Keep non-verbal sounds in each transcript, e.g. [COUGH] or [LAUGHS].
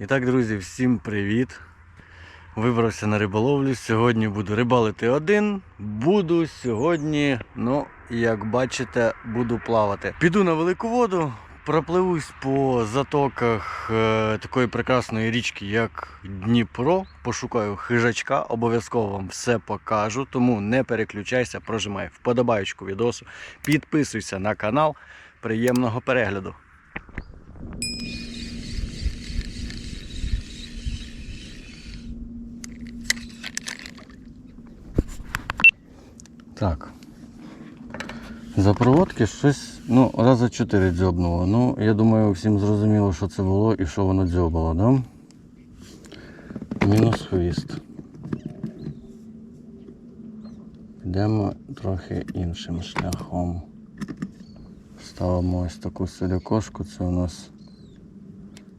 І так, друзі, всім привіт! Вибрався на риболовлю. Сьогодні буду рибалити один. Буду сьогодні, ну, як бачите, буду плавати. Піду на велику воду, пропливусь по затоках е, такої прекрасної річки, як Дніпро. Пошукаю хижачка, обов'язково вам все покажу. Тому не переключайся, прожимай вподобаючку відосу, підписуйся на канал. Приємного перегляду! Так. За проводки щось, ну, раза чотири дзьобнуло. Ну, я думаю, всім зрозуміло, що це було і що воно дзьобало, да? Мінус хвіст. Йдемо трохи іншим шляхом. Ставимо ось таку силікошку, це у нас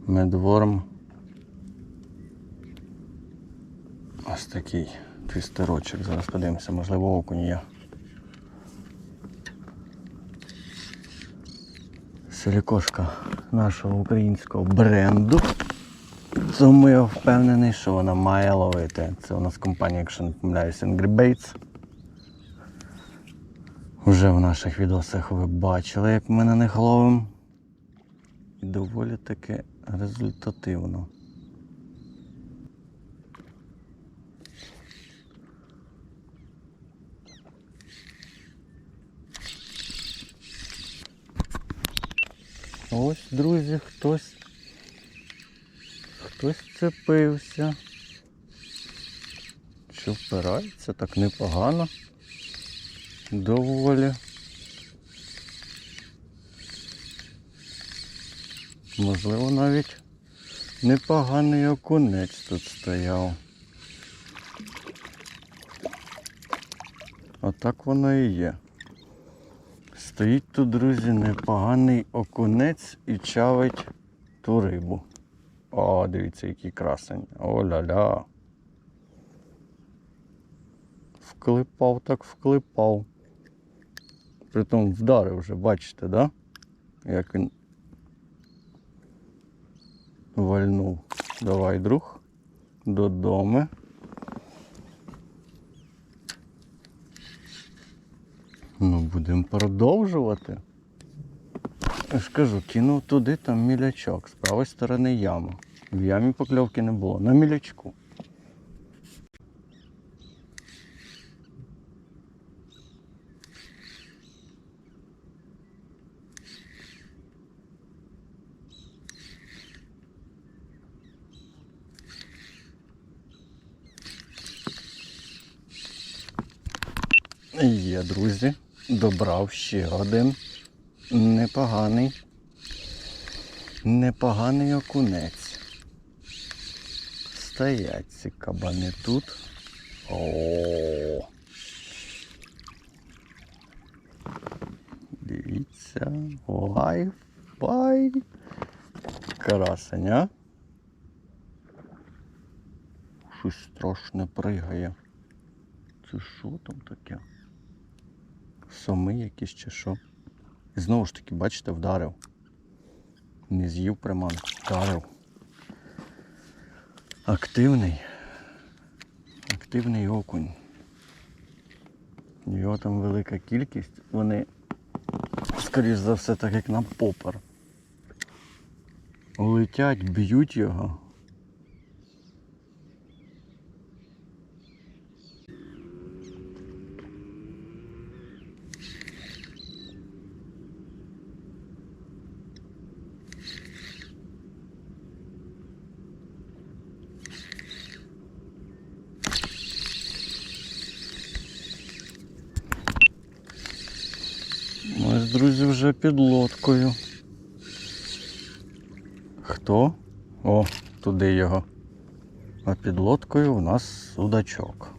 медворм. Ось такий твістерочок. Зараз подивимося, можливо, окунь є. Силікошка нашого українського бренду. Тому я впевнений, що вона має ловити. Це у нас компанія, якщо не помиляюсь, Angry Baits. Вже в наших відосах ви бачили, як ми на них ловимо. І доволі таки результативно. Ось, друзі, хтось. Хтось вцепився. Що впирається так непогано. Доволі. Можливо, навіть непоганий окунець тут стояв. Отак воно і є. Стоїть тут, друзі, непоганий окунець і чавить ту рибу. О, дивіться, який красень. О-ля-ля. Вклипав, так вклипав. Притом вдарив вже, бачите, да? Як він вальнув. Давай, друг, додому. Ну, будемо продовжувати. Я ж кинув туди там мілячок. З правої сторони яма. В ямі покльовки не було. На мілячку. Є, друзі. Добрав ще один непоганий. Непоганий окунець. Стоять ці кабани тут. О. Дивіться. Вай, вай. Красень, а? Щось страшне пригає. Це що там таке? Соми якісь чи що? І знову ж таки, бачите, вдарив. Не з'їв приманку, вдарив. Активний. Активний окунь. Його там велика кількість. Вони, скоріш за все, так як на попер. Летять, б'ють його. Ми ж, друзі, вже під лодкою. Хто? О, туди його. А під лодкою у нас судачок.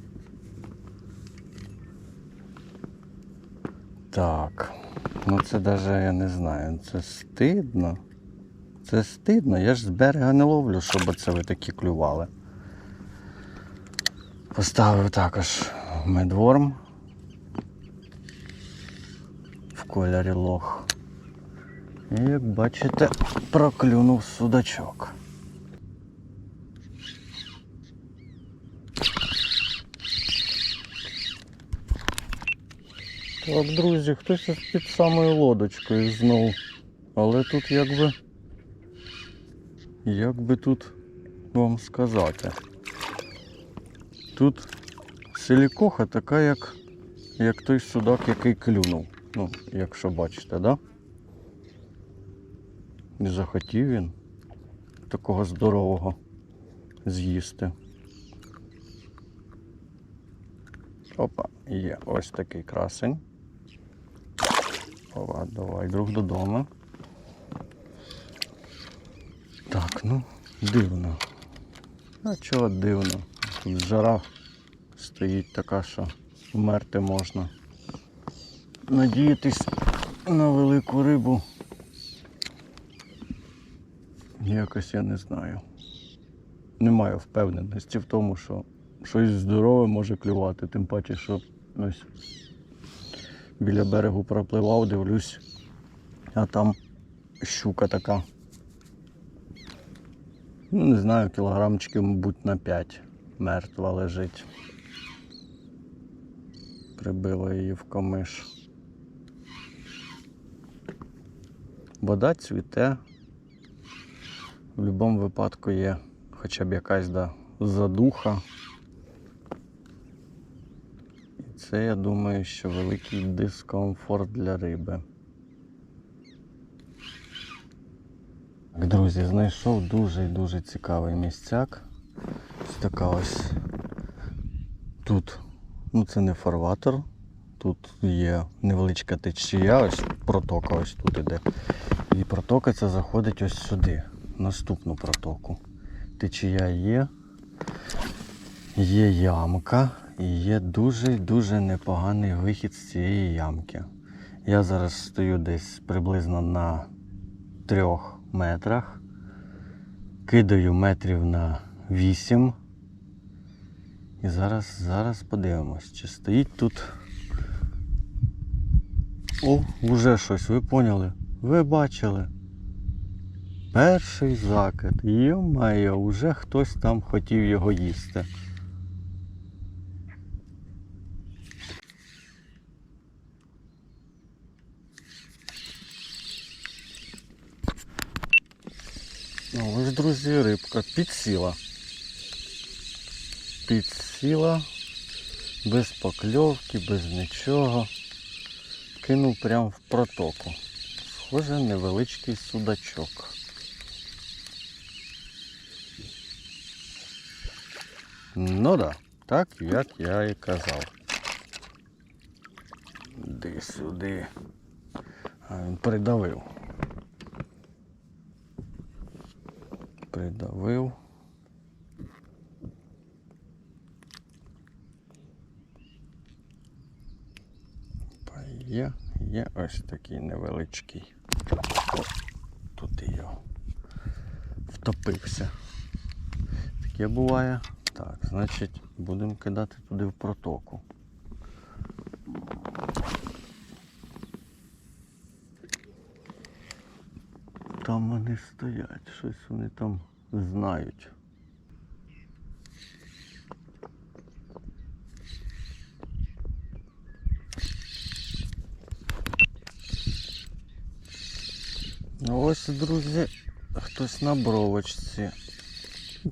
Так. Ну це навіть я не знаю. Це стидно. Це стидно. Я ж з берега не ловлю, щоб це ви такі клювали. Поставив також медворм кольорі лох. І як бачите, проклюнув судачок. Так, друзі, хтось під самою лодочкою знов. Але тут якби... Як би тут вам сказати? Тут силікоха така, як як той судак, який клюнув. Ну, якщо бачите, да? Не захотів він такого здорового з'їсти. Опа, є ось такий красень. Опа, давай, друг додому. Так, ну, дивно. А чого дивно? Тут жара стоїть така, що вмерти можна. Надіятись на велику рибу. Якось я не знаю. Не маю впевненості в тому, що щось здорове може клювати, тим паче, що ось біля берегу пропливав, дивлюсь, а там щука така. Ну, не знаю, кілограмчиків, мабуть, на 5 мертва лежить. Прибило її в комиш. Вода цвіте. В будь-якому випадку є хоча б якась да, задуха. І це, я думаю, що великий дискомфорт для риби. Так, друзі, знайшов дуже і дуже цікавий місцяк. Ось така ось тут, ну це не фарватер, тут є невеличка течія, ось протока ось тут іде. І протока ця заходить ось сюди, наступну протоку. Течія є, є ямка і є дуже-дуже непоганий вихід з цієї ямки. Я зараз стою десь приблизно на трьох метрах. Кидаю метрів на 8. І зараз, зараз подивимось, чи стоїть тут. О, вже щось, ви поняли? Ви бачили? Перший закид. Йо-майо, вже хтось там хотів його їсти. Ну, ось, друзі, рибка підсіла. Підсіла, без покльовки, без нічого. Кинув прямо в протоку. Схоже, невеличкий судачок. Ну да, так як я і казав. Де сюди. А він придавив. Придавив. Є, є ось такий невеличкий. О, тут і втопився. Таке буває. Так, значить, будемо кидати туди в протоку. Там вони стоять, щось вони там знають. Ну ось, друзі, хтось на бровочці.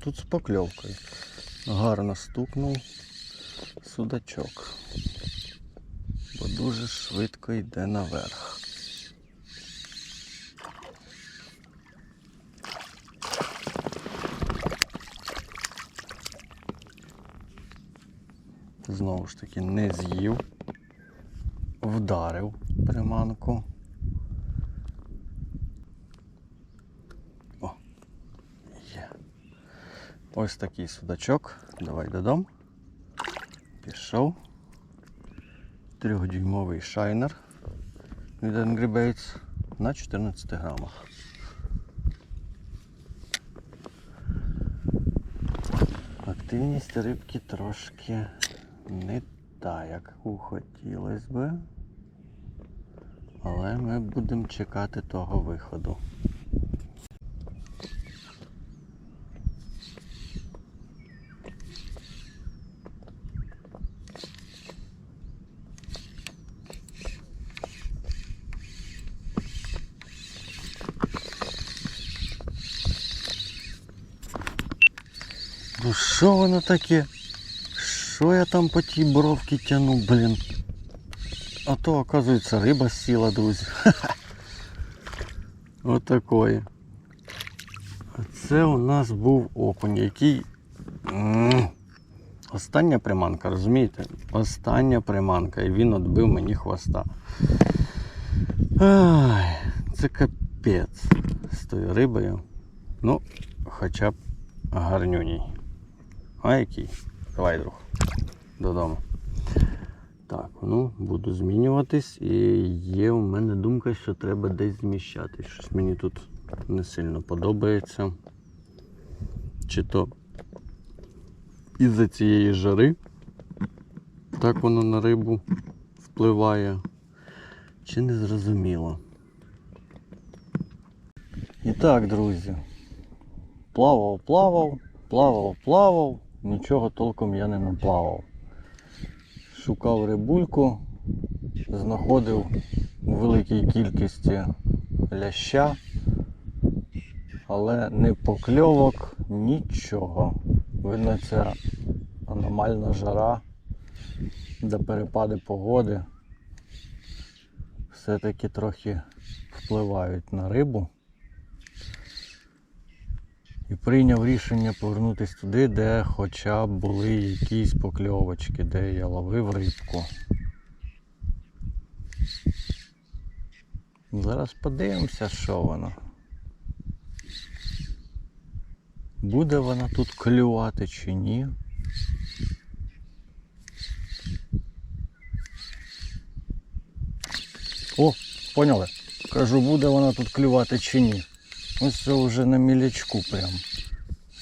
Тут з покльовкою. Гарно стукнув судачок. Бо дуже швидко йде наверх. Знову ж таки не з'їв, вдарив приманку. О, є. Ось такий судачок. Давай додому. Пішов. Трьохдюймовий шайнер від Angry Baits на 14 грамах. Активність рибки трошки не та, як хотілося би. Але ми будемо чекати того виходу. Ну що воно таке? Що я там по тій бровці тяну, блін? А то, оказується, риба сіла, друзі. [LAUGHS] Отакої. А це у нас був окунь, який. Остання приманка, розумієте? Остання приманка. І він відбив мені хвоста. Ай, це капець з тою рибою. Ну, хоча б гарнюній. А який? Давай, друг. Додому. Так, ну, буду змінюватись. І є у мене думка, що треба десь зміщатись. Щось мені тут не сильно подобається. Чи то із-за цієї жари так воно на рибу впливає. Чи не зрозуміло. І так, друзі. Плавав, плавав, плавав, плавав, нічого толком я не наплавав. Шукав рибульку, знаходив у великій кількості ляща, але не покльовок, нічого. Видно, ця аномальна жара, де перепади погоди все-таки трохи впливають на рибу. І прийняв рішення повернутися туди, де хоча б були якісь покльовочки, де я ловив рибку. Зараз подивимося, що воно. Буде вона тут клювати чи ні. О, поняли? Кажу, буде вона тут клювати чи ні. Ось це вже на мілячку прям.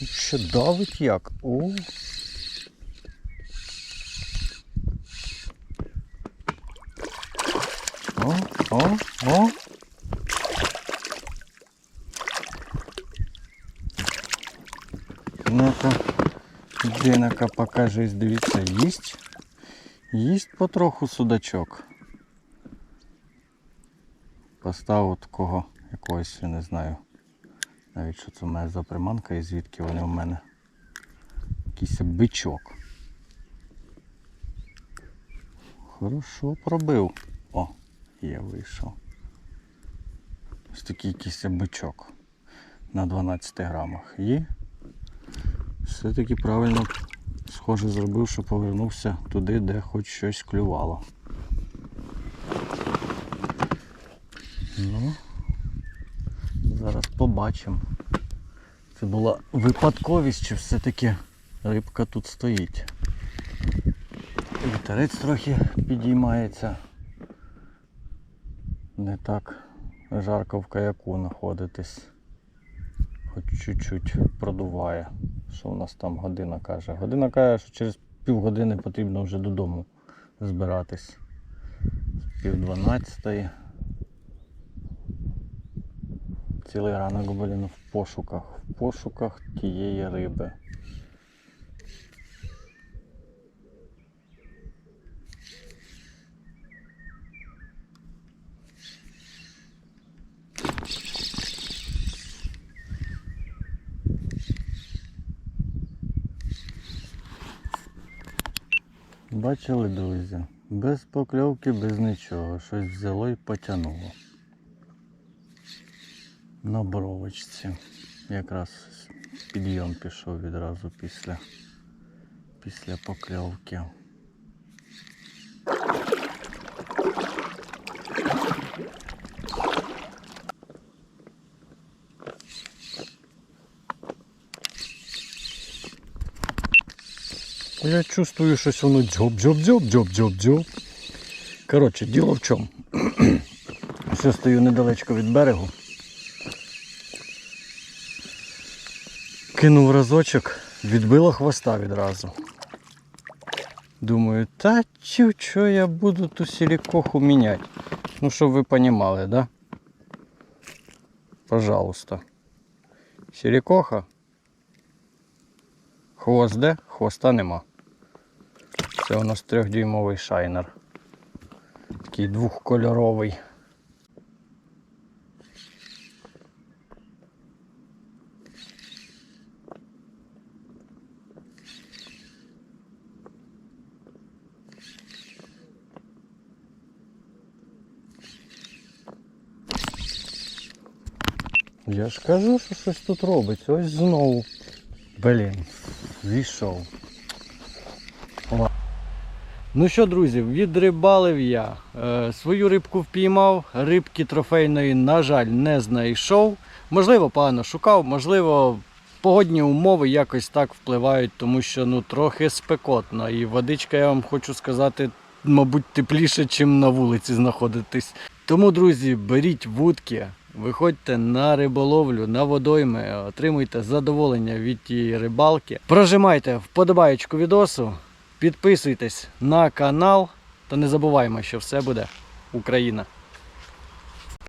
Ще давить як? О. О, о, о. Ну-ка, Динака, покажись, дивіться, їсть. Їсть потроху судачок. Поставив такого якогось, я не знаю. Навіть що це в мене за приманка і звідки вони в мене. Якийсь бичок. Хорошо пробив. О, є вийшов. Ось такий якийсь бичок на 12 грамах. І все-таки правильно схоже зробив, що повернувся туди, де хоч щось клювало. Ну, побачимо. Це була випадковість, чи все-таки рибка тут стоїть. Вітерець трохи підіймається. Не так жарко в каяку знаходитись. Хоч чуть-чуть продуває. Що у нас там година каже? Година каже, що через півгодини потрібно вже додому збиратись. Пів дванадцятої. Цілий ранок, блін, в пошуках, в пошуках тієї риби. Бачили, друзі, без покльовки, без нічого. Щось взяло і потягнуло. На бровочці. Якраз підйом пішов відразу після, після покльовки. Я чувствую, щось воно дзьоб дзьоб дзьоб дзьоб дзьоб дзьоб Коротше, діло в чому. [CLEARS THROAT] Все стою недалечко від берегу. Кинув разочок, відбило хвоста відразу. Думаю, та чу, що я буду ту сілікоху міняти. Ну, щоб ви розуміли, да? Пожалуйста. Сілікоха. Хвост де? Хвоста нема. Це у нас трьохдюймовий шайнер. Такий двохкольоровий. Я ж кажу, що щось тут робиться. Ось знову. Блін, зійшов. Ла- Ну що, друзі, відрибалив я. Е, свою рибку впіймав, рибки трофейної, на жаль, не знайшов. Можливо, погано шукав, можливо, погодні умови якось так впливають, тому що ну трохи спекотно. І водичка, я вам хочу сказати, мабуть, тепліше, ніж на вулиці знаходитись. Тому, друзі, беріть вудки, виходьте на риболовлю, на водойми, отримуйте задоволення від тієї рибалки. Прожимайте вподобаєчку відосу, підписуйтесь на канал та не забуваємо, що все буде Україна.